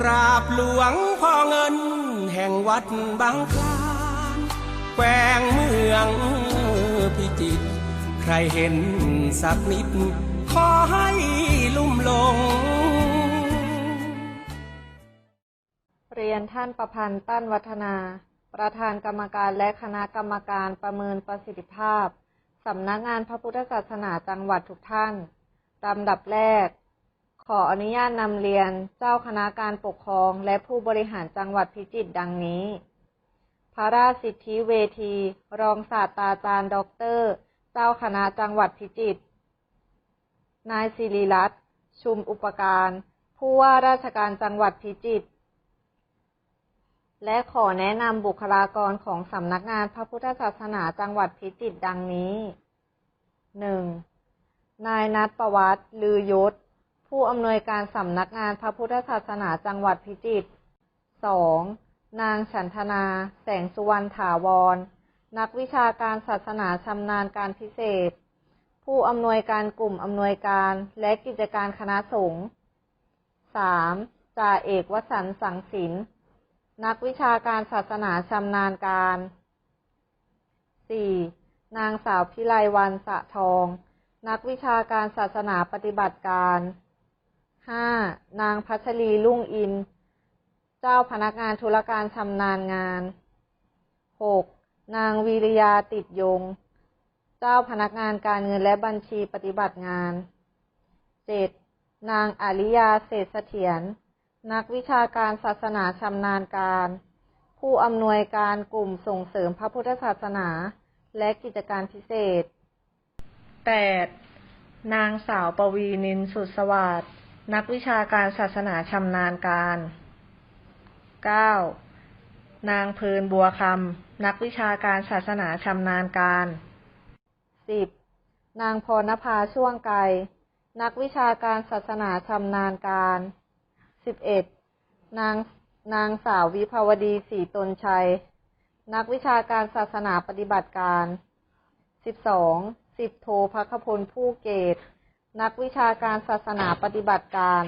กราบหลวงพ่อเงิน แห่งวัดบางคลานแขวงเมืองพิจิตรใครเห็นสักนิด ขอให้ลุ่มลง เรียนท่านประพันธ์ตั้นวัฒนา ประธานกรรมการและคณะกรรมการประเมินประสิทธิภาพ สำนักงงานพระพุทธศาสนาจังหวัดทุกท่านลำดับแรก ขออนุญาตนำเรียนเจ้าคณะการปกครองและผู้บริหารจังหวัดพิจิตรดังนี้ พระราชสิทธิเวที รองศาสตราจารย์ด็อกเตอร์ เจ้าคณะจังหวัดพิจิตร นายศิริรัตน์ชุมอุปการ ผู้ว่าราชการจังหวัดพิจิตร และขอแนะนำบุคลากรของสำนักงานพระพุทธศาสนาจังหวัดพิจิตรดังนี้ 1. นายนัทประวัติลือยศ ผู้อำนวยการสำนักงานพระพุทธศาสนาจังหวัดพิจิตร 2. นางฉันทนา แสงสุวรรณถาวร นักวิชาการศาสนาชำนาญการพิเศษ ผู้อำนวยการกลุ่มอำนวยการและกิจการคณะสงฆ์ 3. จ่าเอกวสันสังสิน นักวิชาการศาสนาชำนาญการ 4. นางสาวพิไลวันสะทอง นักวิชาการศาสนาปฏิบัติการ 5. นางพัชรีลุ่งอิน เจ้าพนักงานธุรการชำนาญงาน 6. นางวิริยาติดยง เจ้าพนักงานการเงินและบัญชีปฏิบัติงาน 7. นางอาริยาเศรษฐเสถียรนักวิชาการศาสนาชำนาญการ ผู้อำนวยการกลุ่มส่งเสริมพระพุทธศาสนา และกิจการพิเศษ 8. นางสาวปวีนินสุดสวัสด นักวิชาการศาสนาชำนาญการ 9. นางเพลินบัวคำนักวิชาการศาสนาชำนาญการ 10. นางพรณภาช่วงไกล นักวิชาการศาสนาชำนาญการ 11. นางนางสาววิภาวดีศรีตนชัย นักวิชาการศาสนาปฏิบัติการ 12. สิบโทพักพลผู้เกต นักวิชาการศาสนาปฏิบัติการ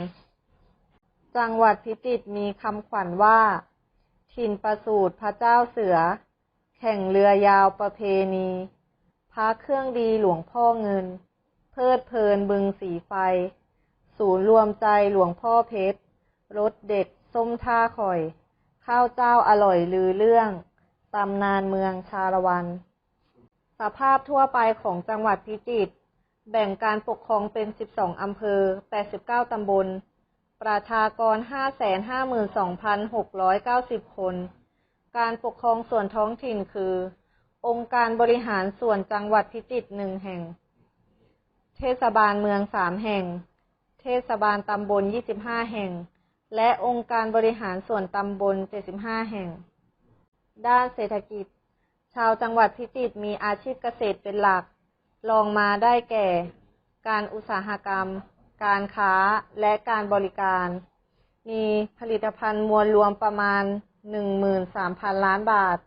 จังหวัดพิจิตรมีคำขวัญว่า ถิ่นประสูติพระเจ้าเสือ แข่งเรือยาวประเพณี พระเครื่องดีหลวงพ่อเงิน เพลิดเพลินบึงสีไฟ ศูนย์รวมใจหลวงพ่อเพชรรสเด็ดส้มท่าข่อย ข้าวเจ้าอร่อยลือเรื่อง ตำนานเมืองชาละวัน สภาพทั่วไปของจังหวัดพิจิตร แบ่งการปกครองเป็น 12 อำเภอ 89 ตำบล ประชากร 552,690 คน การปกครองส่วนท้องถิ่นคือ องค์การบริหารส่วนจังหวัดพิจิตรหนึ่งแห่ง เทศบาลเมืองสามแห่ง เทศบาลตำบล 25 แห่ง และองค์การบริหารส่วนตำบล 75 แห่ง ด้านเศรษฐกิจ ชาวจังหวัดพิจิตรมีอาชีพเกษตรเป็นหลัก รองมาได้แก่ การอุตสาหกรรม การค้าและการบริการ มีผลิตภัณฑ์มวลรวมประมาณ 13,000 ล้านบาท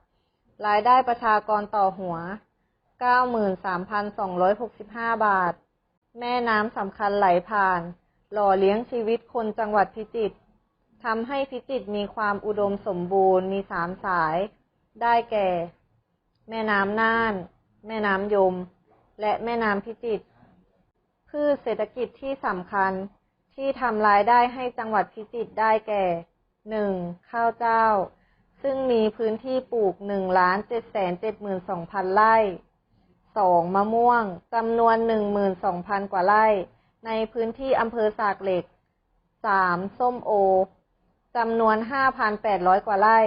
รายได้ประชากรต่อหัว 93,265 บาท แม่น้ำสำคัญไหลผ่าน หล่อเลี้ยงชีวิตคนจังหวัดพิจิตรทำให้พิจิตรมีความอุดมสมบูรณ์มีสามสาย ได้แก่ แม่น้ำน่าน แม่น้ำยม และแม่น้ำพิจิตร พืชเศรษฐกิจที่สำคัญที่ทำรายได้ให้จังหวัดพิจิตรได้แก่ 1. ข้าวเจ้า ซึ่งมีพื้นที่ปลูก 1 ล้าน7 7 2 0 0 0 ไร่ 2. มะม่วงจำนวน 12,000 กว่าไร่ ในพื้นที่อำเภอสากเหล็ก 3. ส้มโอจำนวน 5,800 กว่าไร่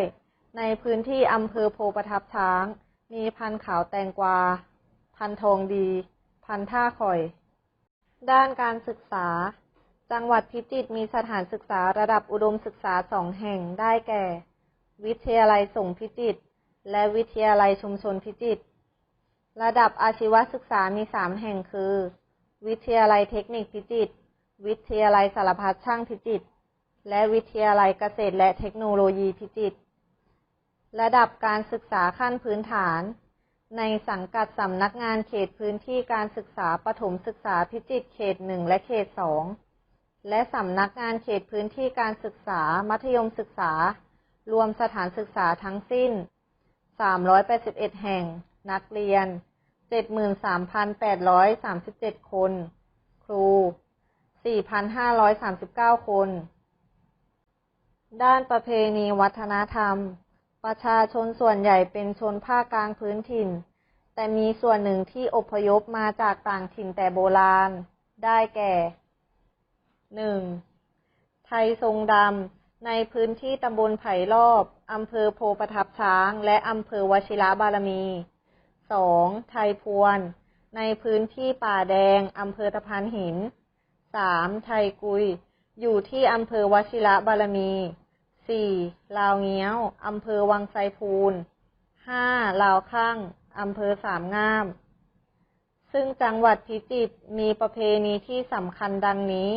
ในพื้นที่อำเภอโพประทับช้าง มีพันธุ์ขาวแตงกวา พันธุ์ทองดี พันธ่าข่อย ด้านการศึกษา จังหวัดพิจิตรมีสถานศึกษาระดับอุดมศึกษาสองแห่งได้แก่ วิทยาลัยส่งพิจิตรและวิทยาลัยชุมชนพิจิตรระดับอาชีวศึกษามีสามแห่งคือ วิทยาลัยเทคนิคพิจิตรวิทยาลัยสารพัดช่างพิจิตรและวิทยาลัยเกษตรและเทคโนโลยีพิจิตรระดับการศึกษาขั้นพื้นฐาน ในสังกัดสำนักงานเขตพื้นที่การศึกษาประถมศึกษาพิจิตรเขตหนึ่งและเขตสองและสำนักงานเขตพื้นที่การศึกษามัธยมศึกษา รวมสถานศึกษาทั้งสิ้น 381 แห่ง นักเรียน 73,837 คน ครู 4,539 คน ด้านประเพณีวัฒนธรรม ประชาชนส่วนใหญ่เป็นชนภาคกลางพื้นถิ่น แต่มีส่วนหนึ่งที่อพยพมาจากต่างถิ่นแต่โบราณ ได้แก่ 1. ไทยทรงดำ ในพื้นที่ตำบลไผ่รอบ อำเภอโพประทับช้าง และอำเภอวชิระบารมี 2. ไทยพวน ในพื้นที่ป่าแดง อำเภอตะพานหิน 3. ไทยกุย อยู่ที่อำเภอวชิระบารมี 4. ลาวเงี้ยว อำเภอวังไซพูน 5. ลาวข้างอำเภอสามงาม ซึ่งจังหวัดพิจิตรมีประเพณีที่สำคัญดังนี้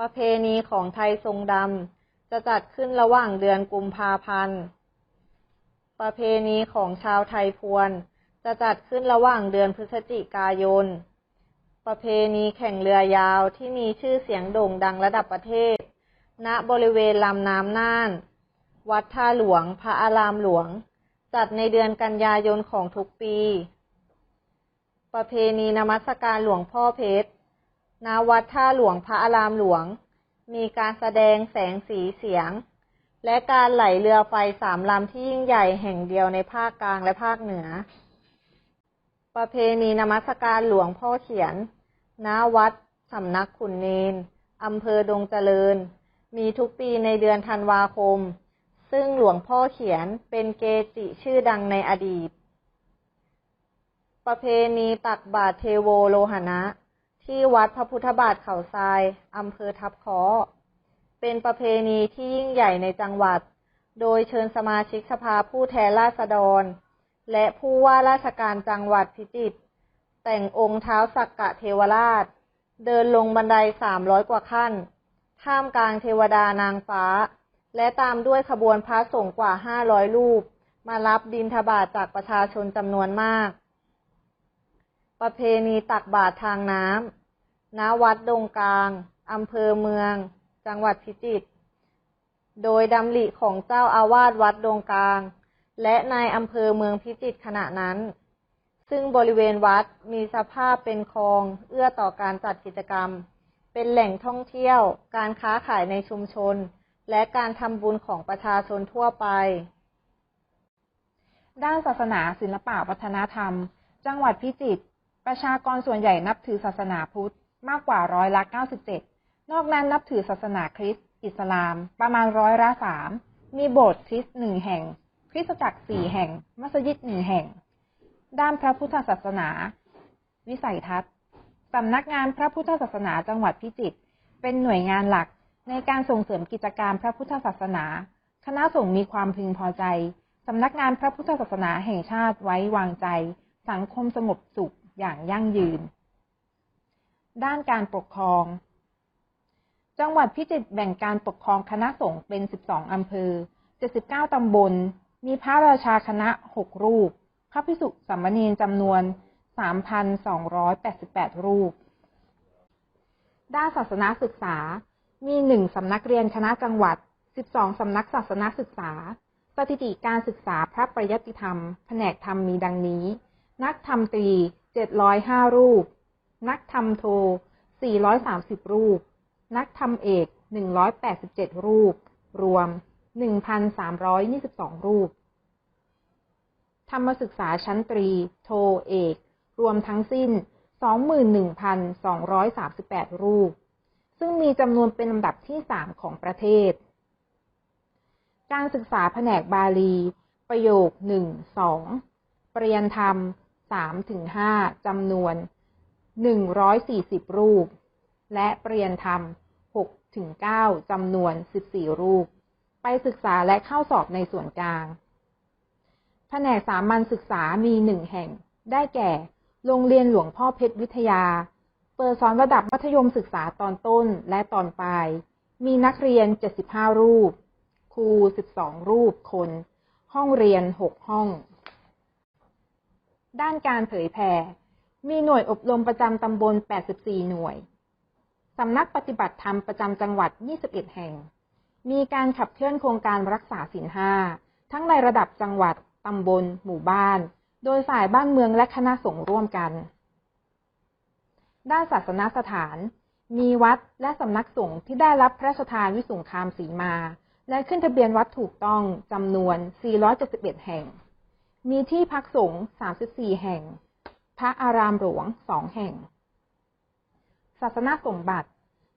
ประเพณีของไทยทรงดำจะจัดขึ้นระหว่างเดือนกุมภาพันธ์ ประเพณีของชาวไทยพวน จะจัดขึ้นระหว่างเดือนพฤศจิกายน ประเพณีแข่งเรือยาวที่มีชื่อเสียงโด่งดังระดับประเทศ ณบริเวณลำน้ำน่าน วัดท่าหลวง พระอารามหลวง จัดในเดือนกันยายนของทุกปี ประเพณีนมัสการหลวงพ่อเพชร ณ วัดท่าหลวงพระอารามหลวง มีการแสดงแสงสีเสียง และการไหลเรือไฟสามลำที่ยิ่งใหญ่แห่งเดียวในภาคกลางและภาคเหนือ ประเพณีนมัสการหลวงพ่อเขียน ณ วัดสำนักขุนเนนอำเภอดงเจริญ มีทุกปีในเดือนธันวาคม ซึ่งหลวงพ่อเขียนเป็นเกจิชื่อดังในอดีต ประเพณีตักบาตรเทโวโลหณะที่วัดพระพุทธบาทเขาทรายอำเภอทับคาะเป็นประเพณีที่ยิ่งใหญ่ในจังหวัด โดยเชิญสมาชิกสภาผู้แทนราษฎร และผู้ว่าราชการจังหวัดพิจิตรแต่งองค์เท้าสักกะเทวราช เดินลงบันไดสามร้อยกว่าขั้น ท่ามกลางเทวดานางฟ้า และตามด้วยขบวนพระสงฆ์กว่าห้าร้อยรูป มารับบิณฑบาตจากประชาชนจำนวนมาก ประเพณีตักบาตรทางน้ำณวัดดงกลางอำเภอเมือง จังหวัดพิจิตร โดยดำริของเจ้าอาวาสวัดดงกลาง และนายอำเภอเมืองพิจิตรขณะนั้น ซึ่งบริเวณวัดมีสภาพเป็นคลองเอื้อต่อการจัดกิจกรรม เป็นแหล่งท่องเที่ยว การค้าขายในชุมชน และการทำบุญของประชาชนทั่วไป ด้านศาสนาศิลปะวัฒนธรรม จังหวัดพิจิตรประชากรส่วนใหญ่นับถือศาสนาพุทธมากกว่าร้อยละ 97 นอกนั้นนับถือศาสนาคริสต์อิสลาม ประมาณร้อยละสามมีโบสถ์คริสต์หนึ่งแห่ง คริสตจักรสี่แห่ง มัสยิดหนึ่งแห่ง ด้านพระพุทธศาสนา วิสัยทัศน์ สำนักงานพระพุทธศาสนาจังหวัดพิจิตรเป็นหน่วยงานหลักในการส่งเสริมกิจการพระพุทธศาสนา คณะสงฆ์มีความพึงพอใจ สำนักงานพระพุทธศาสนาแห่งชาติไว้วางใจ สังคมสงบสุขอย่างยั่งยืน ด้านการปกครอง จังหวัดพิจิตรแบ่งการปกครองคณะสงฆ์เป็น 12 อำเภอ 79 ตำบล มีพระราชาคณะ 6 รูป พระภิกษุสามเณรจำนวน 3,288 รูป ด้านศาสนาศึกษา มีหนึ่งสำนักเรียนคณะจังหวัด 12 สำนักศาสนาศึกษา สถิติการศึกษาพระปริยัติธรรม แผนกธรรมมีดังนี้ นักธรรมตรี 705 รูป นักธรรมโท 430 รูป นักธรรมเอก 187 รูป รวม 1,322 รูป ธรรมศึกษาชั้นตรี โทเอก รวมทั้งสิ้น 21,238 รูป ซึ่งมีจำนวนเป็นลำดับที่ 3 ของประเทศ การศึกษาแผนกบาลี ประโยค 1 2 ปริยนธรรม3ถึง5จำนวน 140 รูป และปริยนธรรม6ถึง9จำนวน 14 รูป ไปศึกษาและเข้าสอบในส่วนกลางแผนกสามัญศึกษามีหนึ่งแห่ง ได้แก่ โรงเรียนหลวงพ่อเพชรวิทยา เปิดสอนระดับมัธยมศึกษาตอนต้นและตอนปลาย มีนักเรียน 75 รูป ครู 12 รูปคน ห้องเรียน 6 ห้อง ด้านการเผยแผ่ มีหน่วยอบรมประจำตำบล 84 หน่วย สำนักปฏิบัติธรรมประจำจังหวัด 21 แห่ง มีการขับเคลื่อนโครงการรักษาศีลห้า ทั้งในระดับจังหวัด ตำบล หมู่บ้าน โดยฝ่ายบ้านเมืองและคณะสงฆ์ร่วมกัน ด้านศาสนสถาน มีวัดและสำนักสงฆ์ที่ได้รับพระราชทานวิสุงคามสีมา และขึ้นทะเบียนวัดถูกต้องจำนวน 471 แห่ง มีที่พักสงฆ์ 34 แห่ง พระอารามหลวง 2 แห่ง ศาสนาสมบัติ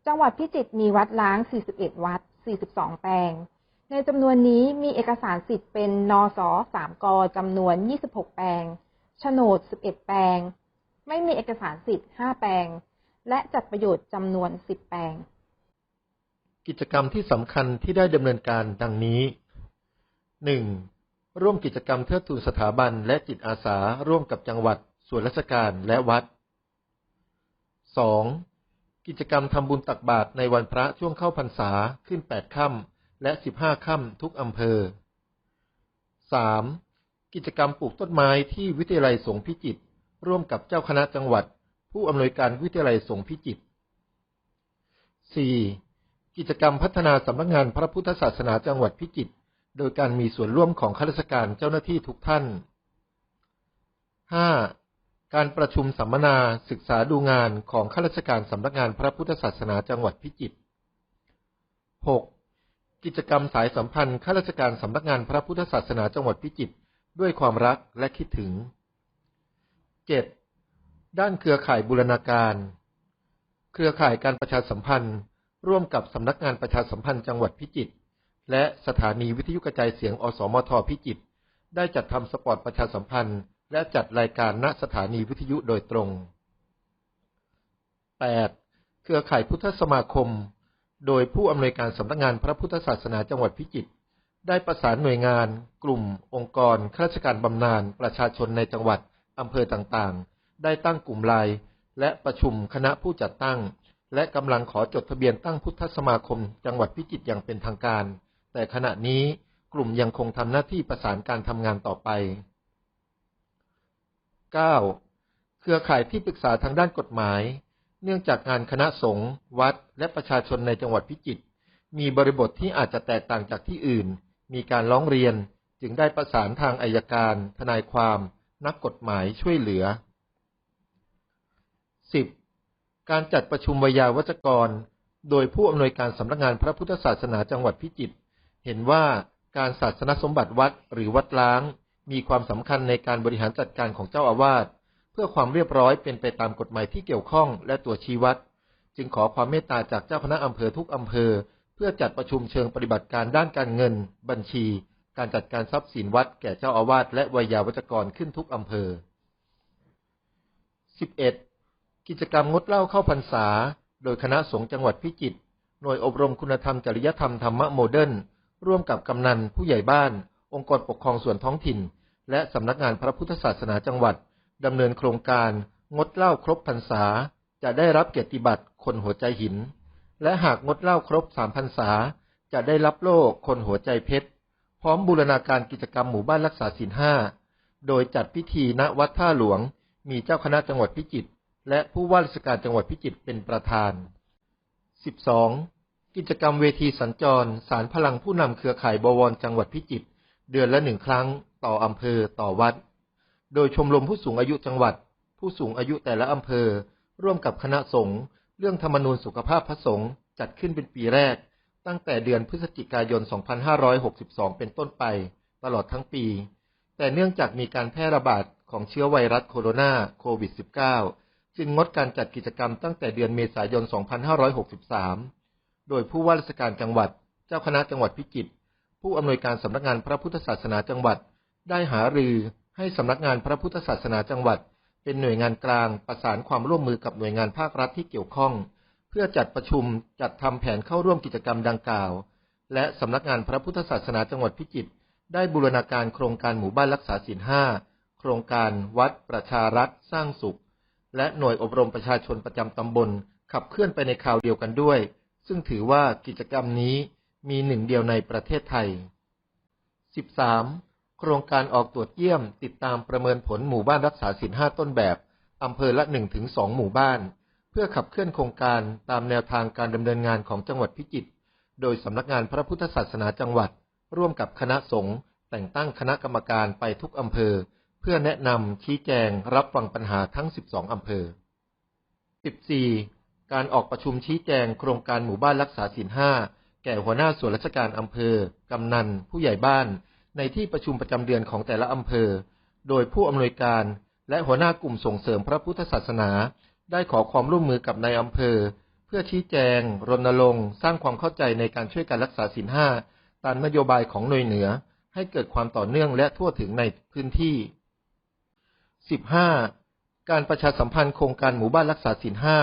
จังหวัดพิจิตรมีวัดล้าง 41 วัด 42 แปลง ในจำนวนนี้มีเอกสารสิทธิ์เป็นนส3กจำนวน 26 แปลง โฉนด 11 แปลง ไม่มีเอกสารสิทธิ์ 5 แปลง และจัดประโยชน์จำนวน 10 แปลง กิจกรรมที่สำคัญที่ได้ดำเนินการดังนี้ 1. ร่วมกิจกรรมเทิดทูนสถาบันและจิตอาสาร่วมกับจังหวัด ส่วนราชการและวัด 2. กิจกรรมทำบุญตักบาตรในวันพระช่วงเข้าพรรษาขึ้น8ค่ำ และ15ค่ำทุกอำเภอ 3. กิจกรรมปลูกต้นไม้ที่วิทยาลัยสงฆ์พิจิตรร่วมกับเจ้าคณะจังหวัด ผู้อำนวยการวิทยาลัยสงฆ์พิจิตร 4. กิจกรรมพัฒนาสำนักงานพระพุทธศาสนาจังหวัดพิจิตร โดยการมีส่วนร่วมของข้าราชการเจ้าหน้าที่ทุกท่าน 5. การประชุมสัมมนาศึกษาดูงานของข้าราชการสำนักงานพระพุทธศาสนาจังหวัดพิจิตร 6. กิจกรรมสายสัมพันธ์ข้าราชการสำนักงานพระพุทธศาสนาจังหวัดพิจิตรด้วยความรักและคิดถึง 7. ด้านเครือข่ายบูรณาการ เครือข่ายการประชาสัมพันธ์ ร่วมกับสำนักงานประชาสัมพันธ์จังหวัดพิจิตรและสถานีวิทยุกระจายเสียงอสมทพิจิตรได้จัดทำสปอตประชาสัมพันธ์ และจัดรายการณสถานีวิทยุโดยตรง 8. เครือข่ายพุทธสมาคม โดยผู้อำนวยการสำนักงานพระพุทธศาสนาจังหวัดพิจิตรได้ประสานหน่วยงาน กลุ่ม องค์กรข้าราชการบำนาญประชาชนในจังหวัดอำเภอต่างๆ ได้ตั้งกลุ่มไลน์และประชุมคณะผู้จัดตั้ง และกำลังขอจดทะเบียนตั้งพุทธสมาคม จังหวัดพิจิตรอย่างเป็นทางการ แต่ขณะนี้กลุ่มยังคงทำหน้าที่ประสานการทำงานต่อไป 9. เครือข่ายที่ปรึกษาทางด้านกฎหมาย เนื่องจากงานคณะสงฆ์วัด และประชาชนในจังหวัดพิจิตรมีบริบทที่อาจจะแตกต่างจากที่อื่น มีการร้องเรียนจึงได้ประสานทางอายการ ทนายความ นักกฎหมายช่วยเหลือ 10. การจัดประชุมวิยาวัจกร โดยผู้อำนวยการสำนักงานพระพุทธศาสนาจังหวัดพิจิตรเห็นว่าการศาสนสมบัติวัดหรือวัดล้าง มีความสำคัญในการบริหารจัดการของเจ้าอาวาส พื่อความเรียบร้อยเป็นไปตามกฎหมายที่เกี่ยวข้องและตัวชี้วัด จึงขอความเมตตาจากเจ้าคณะอำเภอทุกอำเภอ เพื่อจัดประชุมเชิงปฏิบัติการด้านการเงิน บัญชี การจัดการทรัพย์สินวัดแก่เจ้าอาวาสและวิยาวัจกรขึ้นทุกอำเภอ 11. กิจกรรมงดเหล้าเข้าพรรษา โดยคณะสงฆ์จังหวัดพิจิตรหน่วยอบรมคุณธรรมจริยธรรมธรรมะโมเดิร์นร่วมกับกำนันผู้ใหญ่บ้าน องค์กรปกครองส่วนท้องถิ่น และสำนักงานพระพุทธศาสนาจังหวัด ดำเนินโครงการงดเหล้าครบพรรษา จะได้รับเกียรติบัตรคนหัวใจหิน และหากงดเหล้าครบสามพรรษา จะได้รับโล่คนหัวใจเพชร พร้อมบูรณาการกิจกรรมหมู่บ้านรักษาศีลห้า โดยจัดพิธีณวัดท่าหลวง มีเจ้าคณะจังหวัดพิจิตรและผู้ว่าราชการจังหวัดพิจิตรเป็นประธาน 12. กิจกรรมเวทีสัญจร สารพลังผู้นำเครือข่ายบวรจังหวัดพิจิตรเดือนละหนึ่งครั้ง ต่ออำเภอต่อวัด โดยชมรมผู้สูงอายุจังหวัด ผู้สูงอายุแต่ละอำเภอ ร่วมกับคณะสงฆ์เรื่องธรรมนูญสุขภาพพระสงฆ์จัดขึ้นเป็นปีแรก ตั้งแต่เดือนพฤศจิกายน 2562 เป็นต้นไป ตลอดทั้งปี แต่เนื่องจากมีการแพร่ระบาดของเชื้อไวรัสโคโรนาโควิด -19 จึงงดการจัดกิจกรรมตั้งแต่เดือนเมษายน 2563 โดยผู้ว่าราชการจังหวัด เจ้าคณะจังหวัดพิจิตรผู้อำนวยการสำนักงานพระพุทธศาสนาจังหวัด ได้หารือ ให้สำนักงานพระพุทธศาสนาจังหวัด เป็นหน่วยงานกลางประสานความร่วมมือกับหน่วยงานภาครัฐที่เกี่ยวข้อง เพื่อจัดประชุมจัดทำแผนเข้าร่วมกิจกรรมดังกล่าว และสำนักงานพระพุทธศาสนาจังหวัดพิจิตรได้บูรณาการโครงการหมู่บ้านรักษาศีลห้าโครงการวัดประชารัฐสร้างสุข และหน่วยอบรมประชาชนประจำตำบล ขับเคลื่อนไปในคราวเดียวกันด้วย ซึ่งถือว่ากิจกรรมนี้มีหนึ่งเดียวในประเทศไทย 13. โครงการออกตรวจเยี่ยม ติดตามประเมินผลหมู่บ้านรักษาศีลห้าต้นแบบอำเภอละ1-2หมู่บ้าน เพื่อขับเคลื่อนโครงการตามแนวทางการดำเนินงานของจังหวัดพิจิตรโดยสำนักงานพระพุทธศาสนาจังหวัด ร่วมกับคณะสงฆ์แต่งตั้งคณะกรรมการไปทุกอำเภอ เพื่อแนะนำชี้แจงรับฟังปัญหาทั้ง 12 อำเภอ 14. การออกประชุมชี้แจงโครงการหมู่บ้านรักษาศีลห้าแก่หัวหน้าส่วนราชการอำเภอกำนัน ผู้ใหญ่บ้าน ในที่ประชุมประจำเดือนของแต่ละอำเภอ โดยผู้อำนวยการและหัวหน้ากลุ่มส่งเสริมพระพุทธศาสนา ได้ขอความร่วมมือกับนายอำเภอ เพื่อชี้แจง รณรงค์ สร้างความเข้าใจในการช่วยการรักษาศีลห้าตามนโยบายของหน่วยเหนือ ให้เกิดความต่อเนื่องและทั่วถึงในพื้นที่ 15. การประชาสัมพันธ์โครงการหมู่บ้านรักษาศีลห้า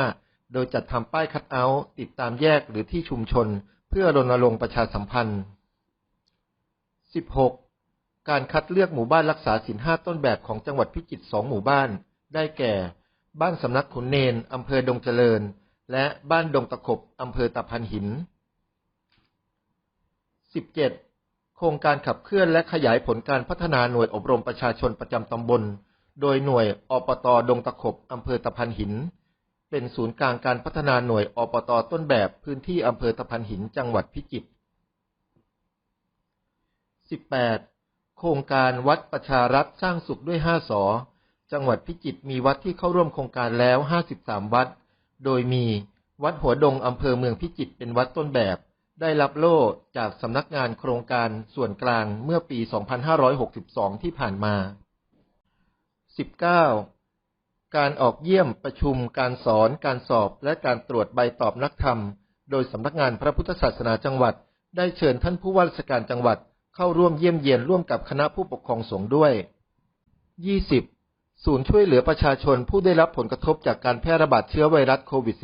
โดยจัดทำป้ายคัดเอาท์ติดตามแยกหรือที่ชุมชน เพื่อรณรงค์ประชาสัมพันธ์ 16. การคัดเลือกหมู่บ้านรักษาศีลห้าต้นแบบของจังหวัดพิจิตรสองหมู่บ้าน ได้แก่ บ้านสำนักขุนเนนอำเภอดงเจริญ และบ้านดงตะขบอำเภอตะพันหิน 17. โครงการขับเคลื่อนและขยายผลการพัฒนาหน่วยอบรมประชาชนประจำตำบล โดยหน่วยอปตดงตะขบอำเภอตะพันหิน เป็นศูนย์กลางการพัฒนาหน่วยอปตต้นแบบพื้นที่อำเภอตะพันหินจังหวัดพิจิตร 18. โครงการวัดประชารัฐสร้างสุขด้วย 5 สอ จังหวัดพิจิตรมีวัดที่เข้าร่วมโครงการแล้ว 53 วัด โดยมีวัดหัวดงอำเภอเมืองพิจิตรเป็นวัดต้นแบบ ได้รับโล่จากสำนักงานโครงการส่วนกลางเมื่อปี 2562 ที่ผ่านมา 19. การออกเยี่ยมประชุมการสอนการสอบและการตรวจใบตอบนักธรรม โดยสำนักงานพระพุทธศาสนาจังหวัด ได้เชิญท่านผู้ว่าราชการจังหวัด เข้าร่วมเยี่ยมเยียนร่วมกับคณะผู้ปกครองสงฆ์ด้วย 20. ศูนย์ช่วยเหลือประชาชนผู้ได้รับผลกระทบจากการแพร่ระบาดเชื้อไวรัสโควิด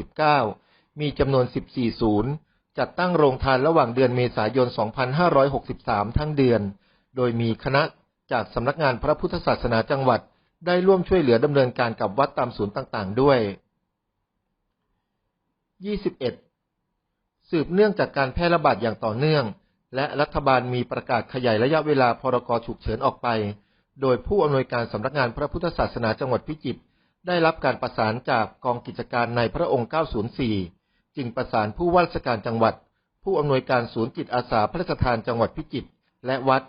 -19 มีจำนวน 14 ศูนย์ จัดตั้งโรงทานระหว่างเดือนเมษายน 2563 ทั้งเดือน โดยมีคณะจากสำนักงานพระพุทธศาสนาจังหวัด ได้ร่วมช่วยเหลือดำเนินการกับวัดตามศูนย์ต่าง ๆ ด้วย 21. สืบเนื่องจากการแพร่ระบาดอย่างต่อเนื่อง และรัฐบาลมีประกาศขยายระยะเวลาพรกฉุกเฉินออกไป โดยผู้อำนวยการสำนักงานพระพุทธศาสนาจังหวัดพิจิตรได้รับการประสานจากกองกิจการในพระองค์ 904 จึงประสานผู้ว่าราชการจังหวัด ผู้อำนวยการศูนย์จิตอาสาพระราชทานจังหวัดพิจิตรและวัด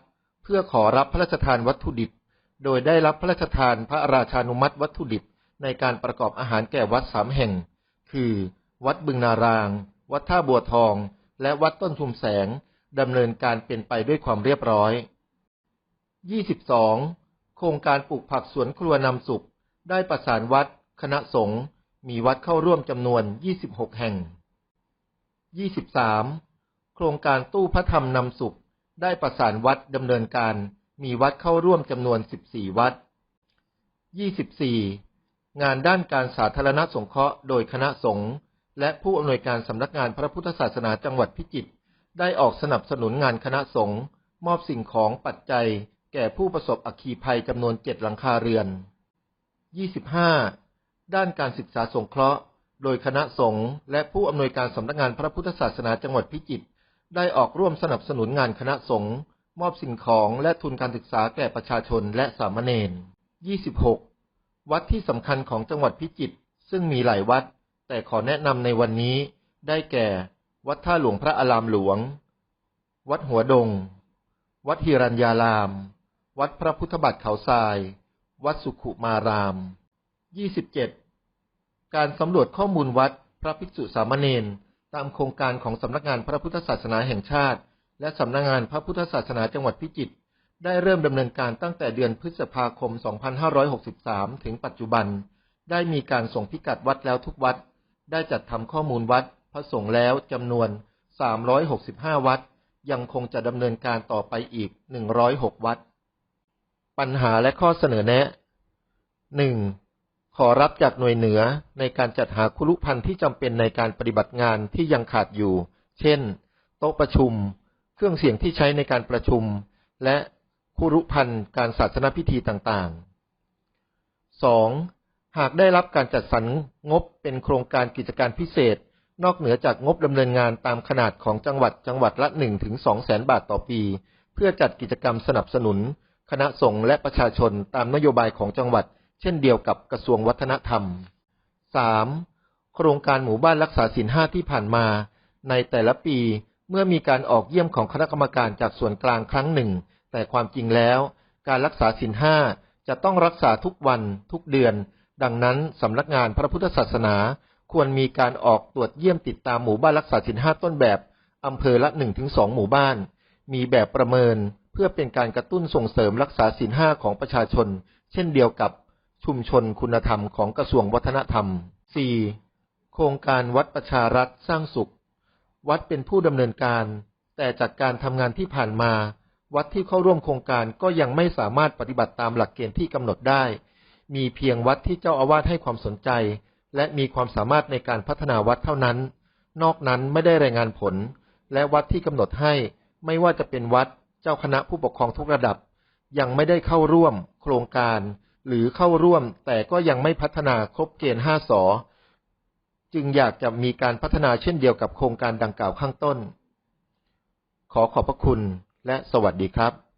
เพื่อขอรับพระราชทานวัตถุดิบ โดยได้รับพระราชทานพระราชานุมัติวัตถุดิบ ในการประกอบอาหารแก่วัดสามแห่ง คือ วัดบึงนาราง วัดท่าบัวทอง และวัดต้นชุมแสง ดำเนินการเป็นไปด้วยความเรียบร้อย 22. โครงการปลูกผักสวนครัวนำสุข ได้ประสานวัด คณะสงฆ์มีวัดเข้าร่วมจำนวน 26 แห่ง 23. โครงการตู้พระธรรมนำสุข ได้ประสานวัดดำเนินการ มีวัดเข้าร่วมจำนวน 14 วัด 24. งานด้านการสาธารณสงเคราะห์โดยคณะสงฆ์และผู้อำนวยการสำนักงานพระพุทธศาสนาจังหวัดพิจิตร ได้ออกสนับสนุนงานคณะสงฆ์มอบสิ่งของปัจจัยแก่ผู้ประสบอัคคีภัยจำนวนเจ็ดหลังคาเรือน 25. ด้านการศึกษาสงเคราะห์ โดยคณะสงฆ์และผู้อำนวยการสำนักงานพระพุทธศาสนาจังหวัดพิจิตรได้ออกร่วมสนับสนุนงานคณะสงฆ์มอบสิ่งของและทุนการศึกษาแก่ประชาชนและสามเณร 26. วัดที่สำคัญของจังหวัดพิจิตรซึ่งมีหลายวัด แต่ขอแนะนำในวันนี้ได้แก่ วัดท่าหลวงพระอารามหลวง วัดหัวดง วัดฮิรัญญาราม วัดพระพุทธบาทเขาทราย วัดสุขุมาราม 27. การสำรวจข้อมูลวัดพระภิกษุสามเณรตามโครงการของสำนักงานพระพุทธศาสนาแห่งชาติ และสำนักงานพระพุทธศาสนาจังหวัดพิจิตรได้เริ่มดำเนินการตั้งแต่เดือนพฤษภาคม 2563 ถึงปัจจุบัน ได้มีการส่งพิกัดวัดแล้วทุกวัด ได้จัดทำข้อมูลวัด พระสงฆ์แล้วจำนวน 365 วัด ยังคงจะดำเนินการต่อไปอีก 106 วัด ปัญหาและข้อเสนอแนะ 1. ขอรับจากหน่วยเหนือในการจัดหาคุรุพันธ์ที่จำเป็นในการปฏิบัติงานที่ยังขาดอยู่ เช่น โต๊ะประชุม เครื่องเสียงที่ใช้ในการประชุม และคุรุพันธ์การศาสนพิธีต่างๆ 2. หากได้รับการจัดสรรงบเป็นโครงการกิจการพิเศษ นอกเหนือจากงบดำเนินงานตามขนาดของจังหวัดจังหวัดละ1ถึง2แสนบาทต่อปี เพื่อจัดกิจกรรมสนับสนุน คณะสงฆ์และประชาชนตามนโยบายของจังหวัด เช่นเดียวกับกระทรวงวัฒนธรรม 3. โครงการหมู่บ้านรักษาศีลห้าที่ผ่านมา ในแต่ละปีเมื่อมีการออกเยี่ยมของคณะกรรมการจากส่วนกลางครั้งหนึ่ง แต่ความจริงแล้ว การรักษาศีลห้าจะต้องรักษาทุกวันทุกเดือน ดังนั้นสำนักงานพระพุทธศาสนา ควรมีการออกตรวจเยี่ยมติดตามหมู่บ้านรักษาศีลห้าต้นแบบอำเภอละหนึ่งถึงสองหมู่บ้าน มีแบบประเมินเพื่อเป็นการกระตุ้นส่งเสริมรักษาศีลห้าของประชาชน เช่นเดียวกับชุมชนคุณธรรมของกระทรวงวัฒนธรรม 4. โครงการวัดประชารัฐสร้างสุข วัดเป็นผู้ดำเนินการ แต่จากการทำงานที่ผ่านมา วัดที่เข้าร่วมโครงการก็ยังไม่สามารถปฏิบัติตามหลักเกณฑ์ที่กำหนดได้ มีเพียงวัดที่เจ้าอาวาสให้ความสนใจ และมีความสามารถในการพัฒนาวัดเท่านั้น นอกนั้นไม่ได้รายงานผล และวัดที่กำหนดให้ไม่ว่าจะเป็นวัดเจ้าคณะผู้ปกครองทุกระดับ ยังไม่ได้เข้าร่วม โครงการ หรือเข้าร่วม แต่ก็ยังไม่พัฒนาครบเกณฑ์5สอจึงอยากจะมีการพัฒนาเช่นเดียวกับโครงการดังกล่าวข้างต้น ขอขอบพระคุณและสวัสดีครับ